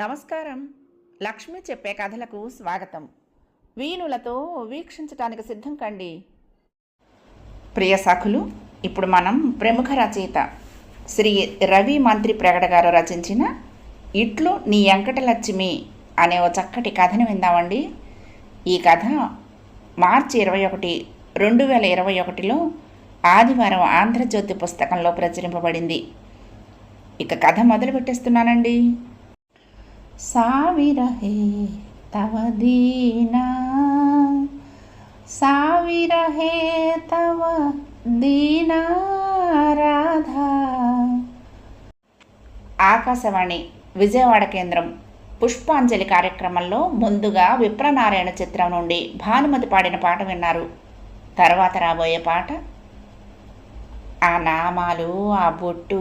నమస్కారం. లక్ష్మి చెప్పే కథలకు స్వాగతం. వీణులతో వీక్షించటానికి సిద్ధం కండి. ప్రియ సఖులు ఇప్పుడు మనం ప్రముఖ రచయిత శ్రీ రవి మంత్రి ప్రగడ గారు రచించిన ఇట్లు నీ వెంకటలక్ష్మి అనే ఓ చక్కటి కథను విందామండి. ఈ కథ మార్చి ఇరవై ఒకటి రెండు వేల ఇరవై ఒకటిలో ఆదివారం ఆంధ్రజ్యోతి పుస్తకంలో ప్రచురింపబడింది. ఇక కథ మొదలు పెట్టేస్తున్నానండి సావిరహే తవ దీనా? సావిరహే తవ దీనా? రాధా? ఆకాశవాణి విజయవాడ కేంద్రం. పుష్పాంజలి కార్యక్రమంలో ముందుగా విప్రనారాయణ చిత్రం నుండి భానుమతి పాడిన పాట విన్నారు. తర్వాత రాబోయే పాట ఆ నామాలు ఆ బొట్టు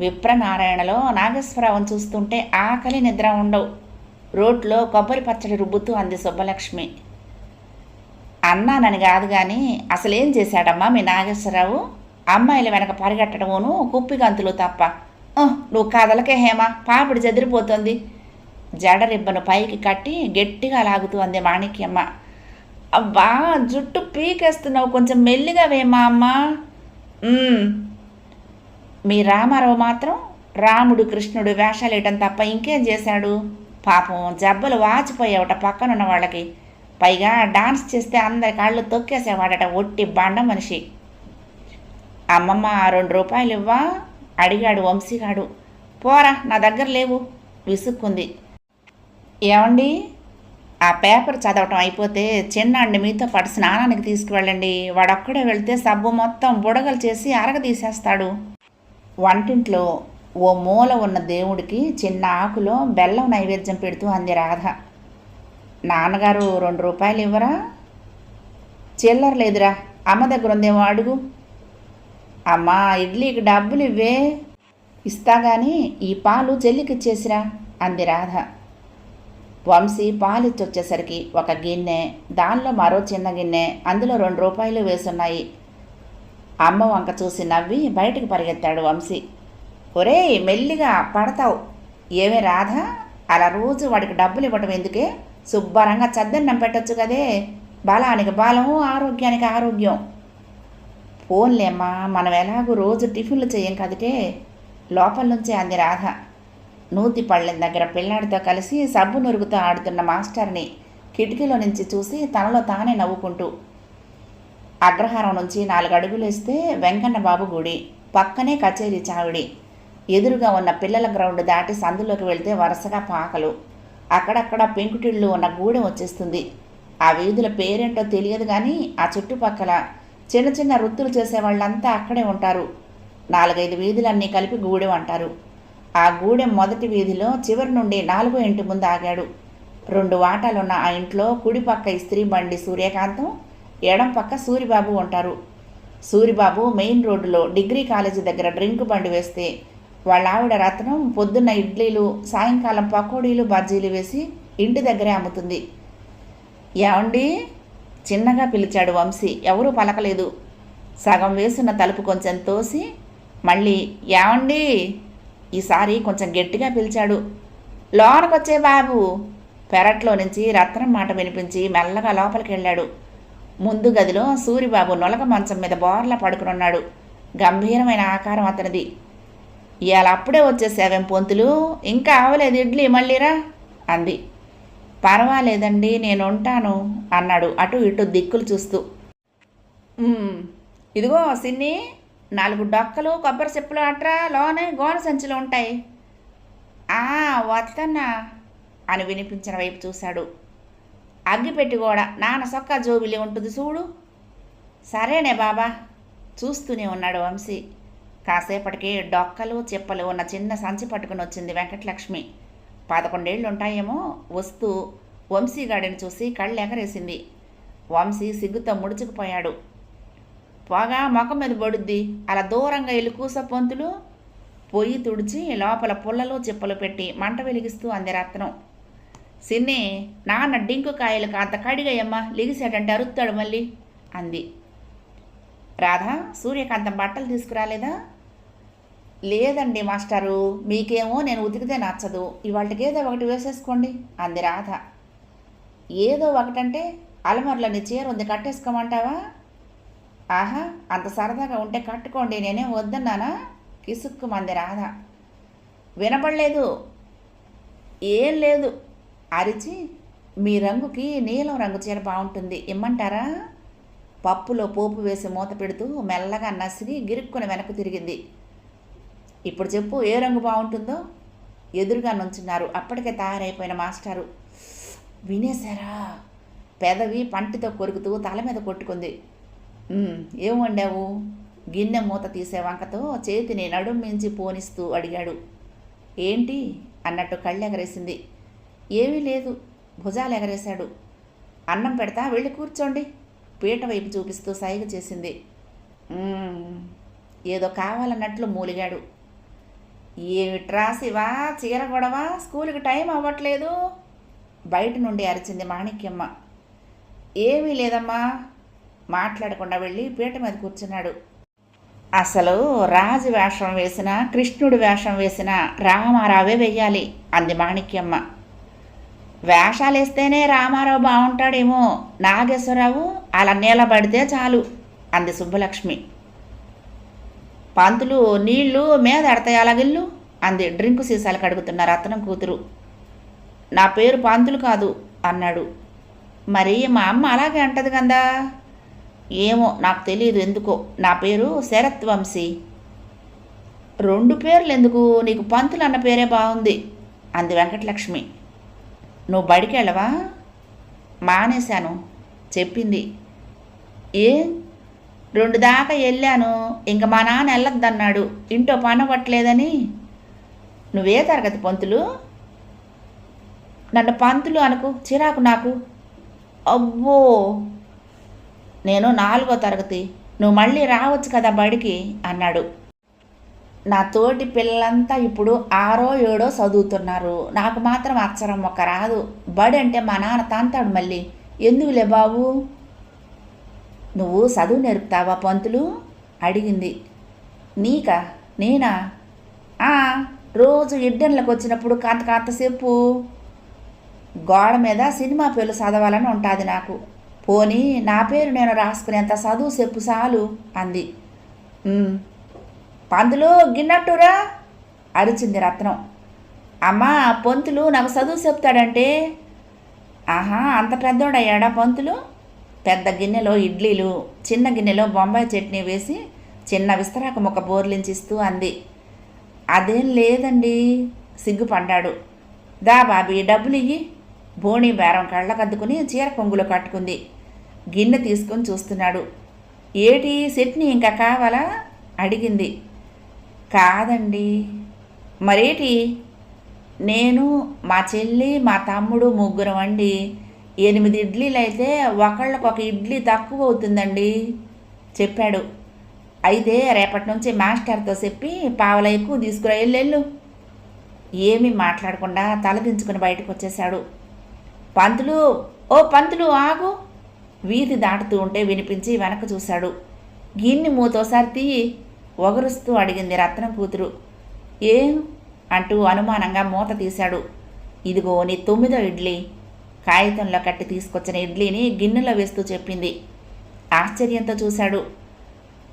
విప్రనారాయణలో నాగేశ్వరరావుని చూస్తుంటే ఆకలి నిద్ర ఉండవు. రోడ్లో కొబ్బరి పచ్చడి రుబ్బుతూ అంది సుబ్బలక్ష్మి. అన్నానని కాదు కానీ అసలేం చేశాడమ్మా మీ నాగేశ్వరరావు? అమ్మాయిల వెనక పరిగెట్టడమును కుప్పి గంతులు తప్ప. నువ్వు కదలకే హేమ పాపిడి చెదిరిపోతుంది. జడ రిబ్బను పైకి కట్టి గట్టిగా లాగుతూ అంది మాణిక్యమ్మ. అబ్బా జుట్టు పీకేస్తున్నావు కొంచెం మెల్లిగా వేమా అమ్మా. మీ రామారావు మాత్రం రాముడు కృష్ణుడు వేషాలేయటం తప్ప ఇంకేం చేశాడు? పాపం జబ్బలు వాచిపోయావట పక్కనున్న వాళ్ళకి. పైగా డాన్స్ చేస్తే అందరి కాళ్ళు తొక్కేసేవాడట ఒట్టి బండ మనిషి. అమ్మమ్మ రెండు రూపాయలు ఇవ్వా? అడిగాడు వంశీగాడు. పోరా నా దగ్గర లేవు విసుక్కుంది. ఏమండి? ఆ పేపర్ చదవటం అయిపోతే చిన్నాడిని మీతో పాటు స్నానానికి తీసుకువెళ్ళండి. వాడొక్కడే వెళ్తే సబ్బు మొత్తం బుడగలు చేసి అరగ తీసేస్తాడు. వంటింట్లో ఓ మూల ఉన్న దేవుడికి చిన్న ఆకులో బెల్లం నైవేద్యం పెడుతూ అంది రాధ. నాన్నగారు రెండు రూపాయలు ఇవ్వరా? చిల్లర లేదురా అమ్మ దగ్గర ఉందేమో అడుగు. అమ్మా ఇడ్లీకి డబ్బులు ఇవ్వే. ఇస్తా కానీ ఈ పాలు చెల్లికిచ్చేసిరా అంది రాధ. వంశీ పాలిచ్చొచ్చేసరికి ఒక గిన్నె దానిలో మరో చిన్న గిన్నె అందులో రెండు రూపాయలు వేసున్నాయి. అమ్మ వంక చూసి నవ్వి బయటకు పరిగెత్తాడు వంశీ. ఒరేయ్ మెల్లిగా పడతావు. ఏమే రాధా? అలా రోజు వాడికి డబ్బులు ఇవ్వటం ఎందుకే? శుభ్రంగా చద్దన్నం పెట్టొచ్చు కదే. బలానికి బలం ఆరోగ్యానికి ఆరోగ్యం. ఫోన్లేమ్మా మనం ఎలాగూ రోజు టిఫిన్లు చేయం కదిటే. లోపల నుంచే అంది రాధ. నూతి పళ్ళెం దగ్గర పిల్లాడితో కలిసి సబ్బు నురుగుతూ ఆడుతున్న మాస్టర్ని కిటికీలో నుంచి చూసి తనలో తానే నవ్వుకుంటూ అగ్రహారం నుంచి నాలుగు వెంకన్నబాబు వెంకన్న బాబు గుడి పక్కనే కచేరీ చావిడి. ఎదురుగా ఉన్న పిల్లల గ్రౌండ్ దాటి సందులోకి వెళ్తే వరుసగా పాకలు. అక్కడక్కడ పెంకుటిళ్ళు ఉన్న గూడెం వచ్చేస్తుంది. ఆ వీధుల పేరేంటో తెలియదు కానీ ఆ చుట్టుపక్కల చిన్న చిన్న వృత్తులు చేసే వాళ్ళంతా అక్కడే ఉంటారు. నాలుగైదు వీధులన్నీ కలిపి గూడెం అంటారు. ఆ గూడెం మొదటి వీధిలో చివరి నుండి నాలుగో ఇంటి ముందు ఆగాడు. రెండు వాటాలున్న ఆ ఇంట్లో కుడిపక్క ఇస్త్రీ బండి సూర్యకాంతం ఎడం పక్క సూరిబాబు ఉంటారు. సూరిబాబు మెయిన్ రోడ్డులో డిగ్రీ కాలేజీ దగ్గర డ్రింక్ బండి వేస్తే వాళ్ళ ఆవిడ రత్నం పొద్దున్న ఇడ్లీలు సాయంకాలం పకోడీలు బజ్జీలు వేసి ఇంటి దగ్గరే అమ్ముతుంది. ఏమండి? చిన్నగా పిలిచాడు వంశీ. ఎవరూ పలకలేదు. సగం వేసున్న తలుపు కొంచెం తోసి మళ్ళీ ఏమండి? ఈసారి కొంచెం గట్టిగా పిలిచాడు. లోనకొచ్చే బాబు! పెరట్లో నుంచి రత్నం మాట వినిపించి మెల్లగా లోపలికి వెళ్ళాడు ముందు గదిలో సూరిబాబు నొలక మంచం మీద బోర్లా పడుకునున్నాడు. గంభీరమైన ఆకారం అతనిది. ఇవాళ అప్పుడే వచ్చేసావేం పొంతులు? ఇంకా అవలేదు ఇడ్లీ మళ్ళీరా? అంది. పర్వాలేదండి నేను ఉంటాను అన్నాడు అటు ఇటు దిక్కులు చూస్తూ. ఇదిగో సిన్ని నాలుగు డొక్కలు కొబ్బరి చెప్పులు అట్రా లోనే గోన సంచులు ఉంటాయి. ఆ అని వినిపించిన వైపు చూశాడు. అగ్గిపెట్టి కూడా నాన్న సొక్క జోబిలి ఉంటుంది చూడు. సరేనే బాబా చూస్తూనే ఉన్నాడు వంశీ. కాసేపటికి డొక్కలు చెప్పలు ఉన్న చిన్న సంచి పట్టుకుని వచ్చింది వెంకటలక్ష్మి. పదకొండేళ్ళు ఉంటాయేమో వస్తూ వంశీగాడిని చూసి కళ్ళు ఎగరేసింది వంశీ సిగ్గుతో ముడుచుకుపోయాడు. పోగా ముఖం మీద పడుద్ది. అలా దూరంగా వెళ్ళి కూస పొంతులు? పొయ్యి తుడిచి లోపల పుల్లలు చిప్పలు పెట్టి మంట వెలిగిస్తూ అంది రత్నం. సిన్ని నాన్న డింకు కాయలు అంత కడిగయ్యమ్మా లిగిసాడంటే అరుస్తాడు మళ్ళీ అంది. రాధా సూర్యకాంతం బట్టలు తీసుకురాలేదా? లేదండి మాస్టారు మీకేమో నేను ఉతికితే నచ్చదు ఇవాళకి ఏదో ఒకటి వేసేసుకోండి అంది రాధ. ఏదో ఒకటంటే అలమర్లో నీ చీర ఉంది కట్టేసుకోమంటావా? ఆహా అంత సరదాగా ఉంటే కట్టుకోండి నేనేం వద్దన్నానా? కిసుక్కుమంది రాధ. వినపడలేదు. ఏం లేదు. అరిచి మీ రంగుకి నీలం రంగు చీర బాగుంటుంది. ఇమ్మంటారా? పప్పులో పోపు వేసి మూత పెడుతూ మెల్లగా నసిగి గిరుక్కుని వెనక్కు తిరిగింది. ఇప్పుడు చెప్పు ఏ రంగు బాగుంటుందో? ఎదురుగా నుంచున్నారు. అప్పటికే తయారైపోయిన మాస్టారు. వినేశారా? పెదవి పంటితో కొరుకుతూ తల మీద కొట్టుకుంది. ఏం వండావు? గిన్నె మూత తీసే వంకతో చేతిని నడుం మించి పోనిస్తూ అడిగాడు. ఏంటి? అన్నట్టు కళ్ళు ఎగరేసింది ఏమీ లేదు. భుజాలు ఎగరేశాడు. అన్నం పెడతా వెళ్ళి కూర్చోండి. పీట వైపు చూపిస్తూ సైగ చేసింది. ఏదో కావాలన్నట్లు మూలిగాడు. ఏమిట్రా శివా చీర గొడవ? స్కూల్కి టైం అవ్వట్లేదు. బయట నుండి అరిచింది మాణిక్యమ్మ. ఏమీ లేదమ్మా. మాట్లాడకుండా వెళ్ళి పీట మీద కూర్చున్నాడు. అసలు రాజు వేషం వేసినా కృష్ణుడు వేషం వేసినా రామారావే వెయ్యాలి అంది మాణిక్యమ్మ. వేషాలు వేస్తేనే రామారావు బాగుంటాడేమో నాగేశ్వరరావు అలా నిలబడితే చాలు అంది సుబ్బలక్ష్మి. పంతులు నీళ్ళు మీద ఎడతాయి అలాగిల్లు అంది డ్రింకు సీసాలు కడుగుతున్న రత్నం కూతురు. నా పేరు పంతులు కాదు అన్నాడు. మరి మా అమ్మ అలాగే అంటది కదా? ఏమో నాకు తెలియదు ఎందుకో. నా పేరు శరత్ వంశీ రెండు పేర్లు ఎందుకు నీకు పంతులు అన్న పేరే బాగుంది అంది వెంకటలక్ష్మి. నువ్వు బడికి వెళ్ళవా? మానేశాను. చెప్పింది. ఏ? రెండు దాకా వెళ్ళాను. ఇంక మా నాన్న వెళ్ళొద్దన్నాడు. ఇంట్లో పనవట్లేదని నువ్వే తరగతి పంతులు? నన్ను పంతులు అనుకు. చిరాకు నాకు. అబ్బో! నేను నాలుగో తరగతి. నువ్వు మళ్ళీ రావచ్చు కదా బడికి? అన్నాడు. నా తోటి పిల్లలంతా ఇప్పుడు ఆరో ఏడో చదువుతున్నారు. నాకు మాత్రం అక్షరం ఒక్క రాదు. బడి అంటే మా నాన్న తాంతాడు మళ్ళీ. ఎందుకులే బాబు? నువ్వు చదువు నేర్పుతావా పంతులు? అడిగింది. నీకా? నేనా? రోజు ఇడ్డన్లకు వచ్చినప్పుడు కాంత కాంతసేపు గోడ మీద సినిమా పేర్లు చదవాలని ఉంటుంది నాకు. పోనీ నా పేరు నేను రాసుకునేంత చదువు చెప్పు చాలు అంది. పందులు గిన్నట్టురా? అరిచింది రత్నం. అమ్మా పంతులు నాకు చదువు చెప్తాడంటే? ఆహా అంత పెద్దోడయ్యాడా పంతులు? పెద్ద గిన్నెలో ఇడ్లీలు చిన్న గిన్నెలో బొంబాయి చట్నీ వేసి చిన్న విస్తరాక ముక్క బోర్లించిస్తూ అంది. అదేం లేదండి సిగ్గుపడ్డాడు. దా బాబీ డబ్బులు ఇయ్యి. బోణి బేరం కళ్ళకద్దుకుని చీర కొంగులో కట్టుకుంది. గిన్నె తీసుకొని చూస్తున్నాడు. ఏటి చట్నీ ఇంకా కావాలా? అడిగింది. కాదండి. మరేటి? నేను మా చెల్లి మా తమ్ముడు ముగ్గురం అండి. ఎనిమిది ఇడ్లీలు అయితే ఒకళ్ళకు ఒక ఇడ్లీ తక్కువ అవుతుందండి చెప్పాడు. అయితే రేపటి నుంచి మాస్టర్తో చెప్పి పావల ఎక్కువ తీసుకురా వెళ్ళెళ్ళు ఏమీ మాట్లాడకుండా తలదించుకుని బయటకు వచ్చేశాడు పంతులు ఓ పంతులు ఆగు. వీధి దాటుతూ ఉంటే వినిపించి వెనక చూశాడు. గిన్ని మూతోసారి తీయి. ఒగరుస్తూ అడిగింది రత్నం కూతురు ఏం? అంటూ అనుమానంగా మూత తీశాడు. ఇదిగో నీ తొమ్మిదో ఇడ్లీ. కాగితంలో కట్టి తీసుకొచ్చిన ఇడ్లీని గిన్నెలో వేస్తూ చెప్పింది. ఆశ్చర్యంతో చూశాడు.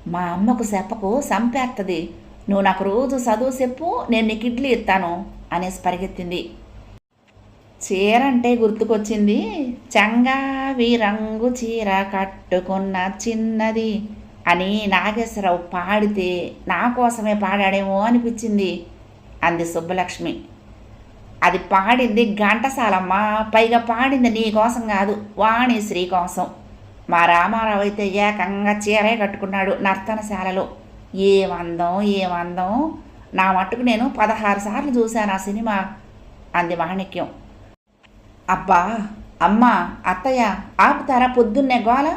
మా అమ్మకు చెప్పకు సంపేత్తది. నువ్వు నాకు రోజు చదువు చెప్పు నేను నీకు ఇడ్లీ ఇస్తాను అనేసి పరిగెత్తింది. చీర అంటే గుర్తుకొచ్చింది. చంగావి రంగు చీర కట్టుకున్న చిన్నది. అని నాగేశ్వరరావు పాడితే నా కోసమే పాడాడేమో అనిపించింది అంది సుబ్బలక్ష్మి. అది పాడింది ఘంటసాలమ్మ పైగా పాడింది నీ కోసం కాదు వాణిశ్రీ కోసం. మా రామారావు అయితే ఏకంగా చీరే కట్టుకున్నాడు నర్తనశాలలో. ఏమందం ఏమందం నా మట్టుకు నేను పదహారు సార్లు చూశాను ఆ సినిమా అంది మాణిక్యం. అబ్బా అమ్మా అత్తయ్య ఆపుతారా పొద్దున్నే గోల?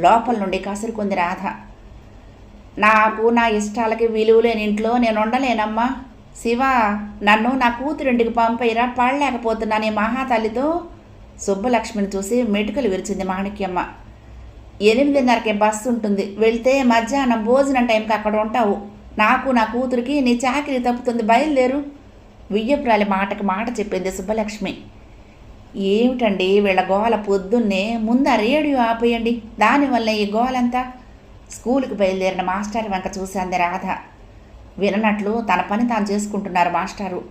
లోపల నుండి కసురుకుంది రాధ. నాకు నా ఇష్టాలకి విలువ లేని ఇంట్లో నేను ఉండలేనమ్మా. శివ నన్ను నా కూతురింటికి పంపైరా పడలేకపోతున్నాను ఈ మహాతల్లితో. సుబ్బలక్ష్మిని చూసి మెటుకలు విరిచింది మాణిక్యమ్మ. ఎనిమిదిన్నరకే బస్సు ఉంటుంది. వెళ్తే మధ్యాహ్నం భోజనం టైంకి అక్కడ ఉంటావు. నాకు నా కూతురికి నీ చాకిరి తప్పుతుంది బయలుదేరు. వియ్యపురాలి మాటకి మాట చెప్పింది సుబ్బలక్ష్మి. ఏమిటండి వీళ్ళ గోల పొద్దున్నే? ముందు ఆ రేడియో ఆపేయండి. దానివల్ల ఈ గోలంతా స్కూల్కి బయలుదేరిన మాస్టర్ వెంక చూశాంది రాధ. విననట్లు తన పని తాను చేసుకుంటున్నారు మాస్టారు.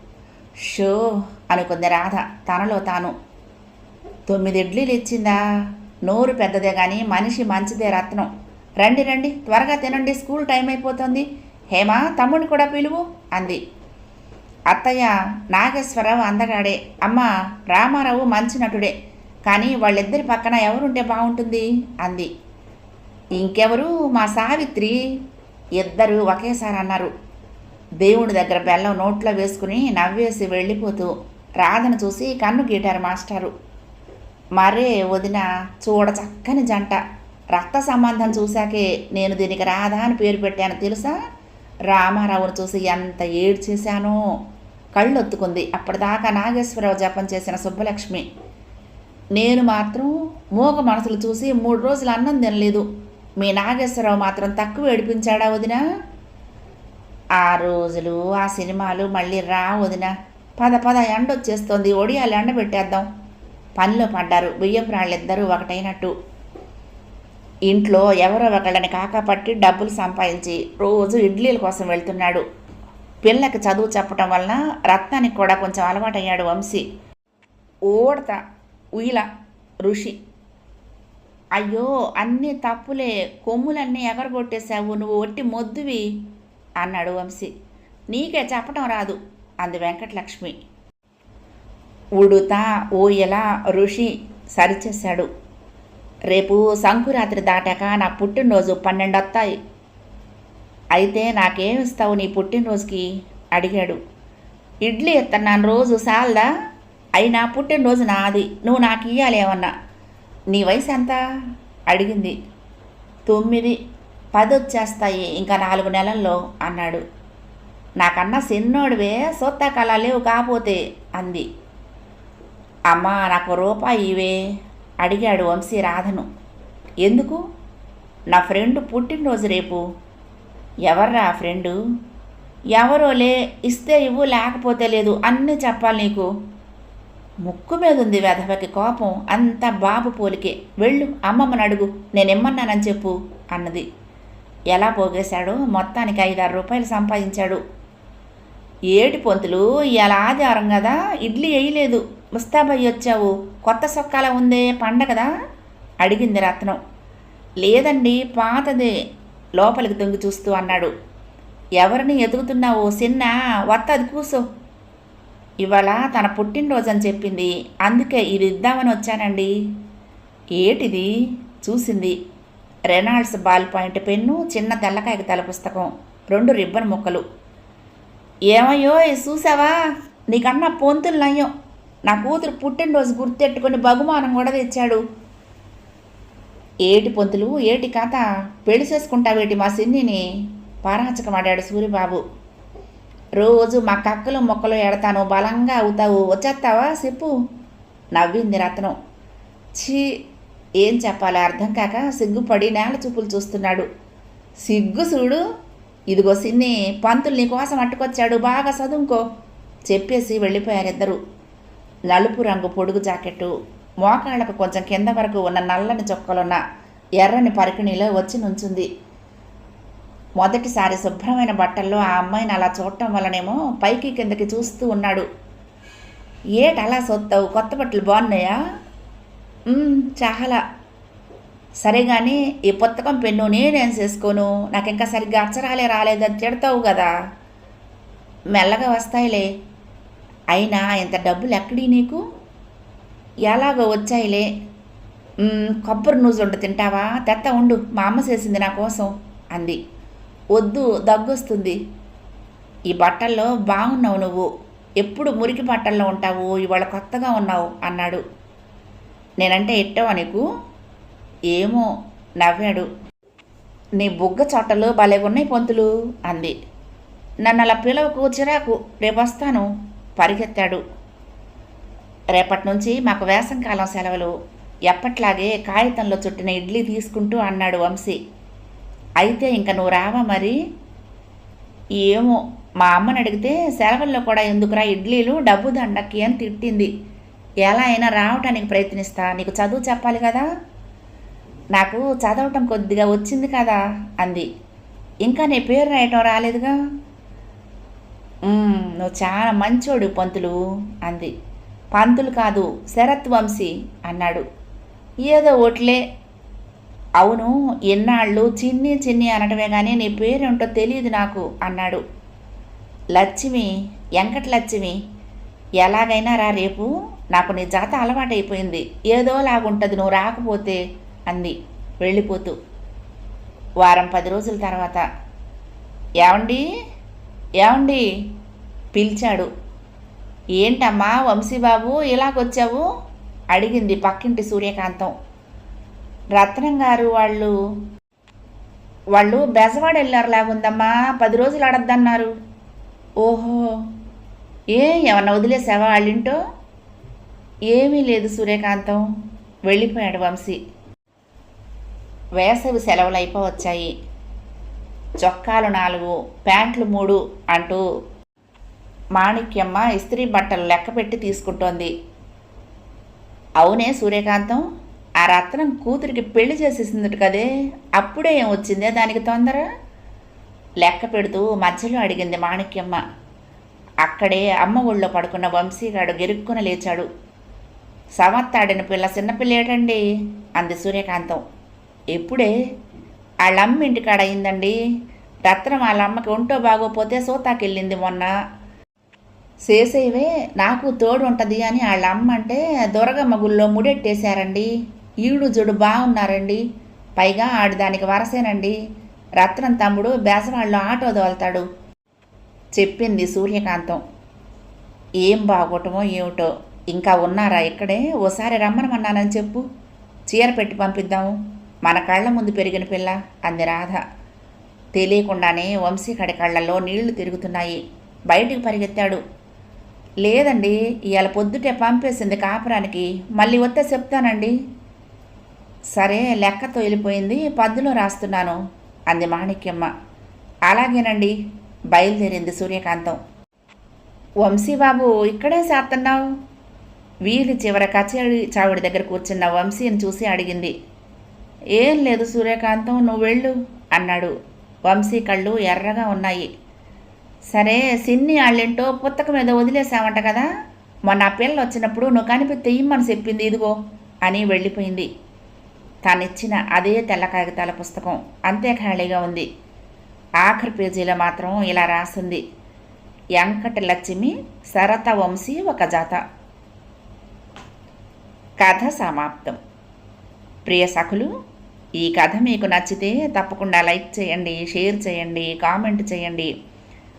షో అనుకుంది రాధ తనలో తాను. తొమ్మిది ఇడ్లీలు ఇచ్చిందా నోరు పెద్దదే కానీ మనిషి మంచిదే రత్నం. రండి రండి త్వరగా తినండి స్కూల్ టైం అయిపోతుంది. హేమా తమ్ముడిని కూడా పిలువు అంది. అత్తయ్య నాగేశ్వరరావు అందగాడే. అమ్మ రామారావు మంచి నటుడే. కానీ వాళ్ళిద్దరి పక్కన ఎవరుంటే బాగుంటుంది అంది. ఇంకెవరు? మా సావిత్రి. ఇద్దరు ఒకేసారి అన్నారు. దేవుడి దగ్గర బెల్లం నోట్లో వేసుకుని నవ్వేసి వెళ్ళిపోతూ రాధను చూసి కన్ను గీటారు మాస్టారు. మరే వదిన చూడ చక్కని జంట. రక్త సంబంధం చూశాకే నేను దీనికి రాధ అని పేరు పెట్టాను తెలుసా? రామారావును చూసి ఎంత ఏడు చేశానో కళ్ళు ఒత్తుకుంది అప్పటిదాకా నాగేశ్వరరావు జపం చేసిన సుబ్బలక్ష్మి. నేను మాత్రం మూగ మనసులు చూసి మూడు రోజులు అన్నం తినలేదు. మీ నాగేశ్వరరావు మాత్రం తక్కువ ఏడిపించాడా వదినా? ఆ రోజులు ఆ సినిమాలు మళ్ళీ రా వదిన. పద పద ఎండ వచ్చేస్తోంది. ఒడియాలు ఎండ పెట్టేద్దాం. పనిలో పడ్డారు. బియ్యపు రాళ్ళిద్దరూ ఒకటైనట్టు. ఇంట్లో ఎవరో ఒకళ్ళని కాకపట్టి డబ్బులు సంపాదించి రోజు ఇడ్లీల కోసం వెళ్తున్నాడు. పిల్లకి చదువు చెప్పటం వలన రత్నానికి కూడా కొంచెం అలవాటయ్యాడు వంశీ. ఓడత ఉయిల ఋషి. అయ్యో అన్నీ తప్పులే కొమ్ములన్నీ ఎగరగొట్టేశావు నువ్వు ఒట్టి మొద్దువి అన్నాడు వంశీ. నీకే చెప్పటం రాదు అంది వెంకటలక్ష్మి. ఉడుత ఊయల ఋషి సరిచేశాడు. రేపు సంకురాత్రి దాటాక నా పుట్టినరోజు పన్నెండు వస్తాయి అయితే నాకేం ఇస్తావు నీ పుట్టినరోజుకి? అడిగాడు. ఇడ్లీ ఇస్తున్నాను రోజు సాల్దా? అయినా పుట్టినరోజు నాది నువ్వు నాకు ఇవ్వాలి ఏమన్నా? నీ వయసు ఎంత? అడిగింది. తొమ్మిది పది వచ్చేస్తాయి. ఇంకా నాలుగు నెలల్లో అన్నాడు. నాకన్నా చిన్నోడివే సొత్త కళ లేవు కాపోతే అంది. అమ్మా నాకు రూపాయి ఇవే అడిగాడు వంశీ రాధను. ఎందుకు? నా ఫ్రెండ్ పుట్టినరోజు రేపు. ఎవర్రా ఫ్రెండు? ఎవరో లే ఇస్తే ఇవ్వు లేకపోతే లేదు అన్నీ చెప్పాలి నీకు. ముక్కు మీద ఉంది వెధవకి కోపం. అంత బాబు పోలికే. వెళ్ళు అమ్మమ్మని అడుగు. నేనేమన్నానని చెప్పు అన్నది. ఎలా పోగేశాడో? మొత్తానికి ఐదారు రూపాయలు సంపాదించాడు. ఏటి పొంతులు ఆదివారం కదా? ఇడ్లీ వేయలేదు. ముస్తాబయ్య వచ్చావు. కొత్త సొక్కాల ఉందే పండగదా అడిగింది రత్నం. లేదండి పాతదే. లోపలికి దొంగి చూస్తూ అన్నాడు. ఎవరిని ఎదుగుతున్నావు? చిన్న వత్త అది కూసో. ఇవాళ తన పుట్టినరోజు అని చెప్పింది. అందుకే ఇది ఇద్దామని వచ్చానండి. ఏటిది? చూసింది. రెనాల్డ్స్ బాల్ పాయింట్ పెన్ను చిన్న తెల్లకాయకు తల పుస్తకం రెండు రిబ్బన్ ముక్కలు. ఏమయ్యో చూసావా? నీకన్నా పొంతులు నయ్యం. నా కూతురు పుట్టినరోజు గుర్తెట్టుకుని బహుమానం కూడా తెచ్చాడు. ఏటి పొంతులు? ఏటి కథ? పెళ్ళి చేసుకుంటావేటి మా సిన్నిని? పారాచకమాడాడు సూరిబాబు. రోజు మా కక్కలు మొక్కలు ఎడతాను బలంగా అవుతావు. వచ్చేస్తావా? చెప్పు. నవ్వింది రత్నం. ఛీ ఏం చెప్పాలో అర్థం కాక సిగ్గుపడి నేల చూపులు చూస్తున్నాడు. సిగ్గు చూడు. ఇదిగో సిన్ని పంతులు నీకోసం అట్టుకొచ్చాడు. బాగా చదువుకో. చెప్పేసి వెళ్ళిపోయారిద్దరు నలుపు రంగు పొడుగు జాకెట్టు మోకాళ్ళకు కొంచెం కింద వరకు ఉన్న నల్లని చొక్కలున్న ఎర్రని పరికిణిలో వచ్చి నుంచుంది. మొదటిసారి శుభ్రమైన బట్టల్లో ఆ అమ్మాయిని అలా చూడటం వల్లనేమో పైకి కిందకి చూస్తూ ఉన్నాడు. ఏట అలా సొత్తావు? కొత్త బట్టలు బాగున్నాయా? చాలా. సరే కానీ ఈ పుస్తకం పెన్ను నేనేం చేసుకోను? నాకు ఇంకా సరిగ్గా అక్షరాలే రాలేదని తిడతావు కదా. మెల్లగా వస్తాయిలే. అయినా ఇంత డబ్బులు ఎక్కడి నీకు? ఎలాగో వచ్చాయిలే. కొబ్బరి నూజుండు తింటావా? తెత్త ఉండు మా అమ్మ చేసింది నా కోసం అంది. వద్దు దగ్గొస్తుంది. ఈ బట్టల్లో బాగున్నావు నువ్వు. ఎప్పుడు మురికి బట్టల్లో ఉంటావు? ఇవాళ కొత్తగా ఉన్నావు అన్నాడు. నేనంటే ఇట్టవా నీకు? ఏమో నవ్వాడు. నీ బుగ్గ చొట్టలు భలేగున్నాయి పొంతులు అంది. నన్ను అలా పిలవకు చిరాకు. రేపు వస్తాను పరిగెత్తాడు. రేపటి నుంచి మాకు వేసంకాలం సెలవులు. ఎప్పట్లాగే కాగితంలో చుట్టిన ఇడ్లీ తీసుకుంటూ అన్నాడు వంశీ. అయితే ఇంక నువ్వు రావా మరి? ఏమో మా అమ్మని అడిగితే సెలవుల్లో కూడా ఎందుకురా ఇడ్లీలు డబ్బు దండకి అని తిట్టింది. ఎలా అయినా రావటానికి ప్రయత్నిస్తా నీకు చదువు చెప్పాలి కదా? నాకు చదవటం కొద్దిగా వచ్చింది కదా అంది. ఇంకా నీ పేరు రాయటం రాలేదుగా? నువ్వు చాలా మంచోడు పంతులు అంది. పంతులు కాదు శరత్ వంశీ అన్నాడు. ఏదో ఓట్లే అవును ఎన్నాళ్ళు చిన్ని చిన్ని అనటమే కానీ నీ పేరేంటో తెలియదు నాకు అన్నాడు. లక్ష్మి వెంకట లక్ష్మి ఎలాగైనా రా రేపు నాకు నీ జాత అలవాటైపోయింది ఏదోలాగుంటుంది నువ్వు రాకపోతే అంది వెళ్ళిపోతూ. వారం పది రోజుల తర్వాత ఏమండి ఏమండి పిలిచాడు. ఏంటమ్మా వంశీబాబు ఇలాగొచ్చావు? అడిగింది పక్కింటి సూర్యకాంతం. రత్నం గారు వాళ్ళు వాళ్ళు బెజవాడ వెళ్ళారు లాగుందమ్మా పది రోజులు అడద్దన్నారు ఓహో ఏ ఏమన్నా వదిలేసావా వాళ్ళింటో? ఏమీ లేదు సూర్యకాంతం వెళ్ళిపోయాడు వంశీ. వేసవి సెలవులు అయిపోవచ్చాయి. చొక్కాలు నాలుగు ప్యాంట్లు మూడు అంటూ మాణిక్యమ్మ ఇస్త్రీ బట్టలు లెక్క పెట్టి తీసుకుంటోంది. అవునే సూర్యకాంతం? ఆ రత్నం కూతురికి పెళ్ళి చేసేసిందట కదే. అప్పుడే ఏం వచ్చిందే దానికి తొందర? లెక్క పెడుతూ మధ్యలో అడిగింది మాణిక్యమ్మ. అక్కడే అమ్మ ఒళ్ళో పడుకున్న వంశీగాడు గెరుక్కున లేచాడు. సమత్తాడిన పిల్ల చిన్నపిల్ల ఏటండి అంది సూర్యకాంతం. ఎప్పుడే? వాళ్ళమ్మ ఇంటికాడ అయిందండి. రత్నం వాళ్ళ అమ్మకి ఒంటో బాగోపోతే సోతాకెళ్ళింది మొన్న. చేసేవే నాకు తోడు ఉంటుంది అని వాళ్ళ అమ్మ అంటే దొరగమ్మ గుళ్ళో ముడెట్టేశారండి. ఈడు జుడు బాగున్నారండి. పైగా ఆడిదానికి వరసేనండి. రత్నం తమ్ముడు బేసవాళ్ళు ఆటో దోలుతాడు చెప్పింది సూర్యకాంతం. ఏం బాగోటమో ఏమిటో. ఇంకా ఉన్నారా ఇక్కడే? ఓసారి రమ్మనమన్నానని చెప్పు. చీర పెట్టి పంపిద్దాము మన కళ్ళ ముందు పెరిగిన పిల్ల అంది రాధ. తెలియకుండానే వంశీకడి కళ్ళల్లో నీళ్ళు తిరుగుతున్నాయి. బయటికి పరిగెత్తాడు. లేదండి ఇవాళ పొద్దుటే పంపేసింది కాపురానికి. మళ్ళీ వస్తే చెప్తానండి. సరే లెక్క తొలిపోయింది. పద్దులో రాస్తున్నాను అంది మాణిక్యమ్మ. అలాగేనండి బయలుదేరింది సూర్యకాంతం. వంశీబాబు ఇక్కడే చేస్తున్నావు? వీధి చివర కచేరి చావిడి దగ్గర కూర్చున్న వంశీని చూసి అడిగింది. ఏం లేదు సూర్యకాంతం నువ్వు వెళ్ళు అన్నాడు. వంశీ కళ్ళు ఎర్రగా ఉన్నాయి. సరే సిన్ని వాళ్ళేంటో పుస్తకం మీద వదిలేసావంట కదా? మొన్న ఆ పిల్ల వచ్చినప్పుడు నువ్వు కనిపి తెయ్యమని చెప్పింది ఇదిగో అని వెళ్ళిపోయింది. తానిచ్చిన అదే తెల్ల కాగితాల పుస్తకం. అంతే ఖాళీగా ఉంది. ఆఖరి పేజీలో మాత్రం ఇలా రాసింది వెంకట లక్ష్మి శరత వంశీ ఒక జాత. కథ సమాప్తం. ప్రియ సఖులు ఈ కథ మీకు నచ్చితే తప్పకుండా లైక్ చేయండి షేర్ చేయండి కామెంట్ చేయండి.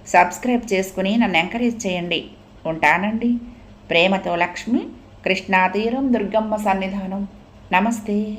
సబ్స్క్రైబ్ చేసుకుని నన్ను ఎంకరేజ్ చేయండి. ఉంటానండి. ప్రేమతో లక్ష్మి కృష్ణాతీరం దుర్గమ్మ సన్నిధానం. నమస్తే.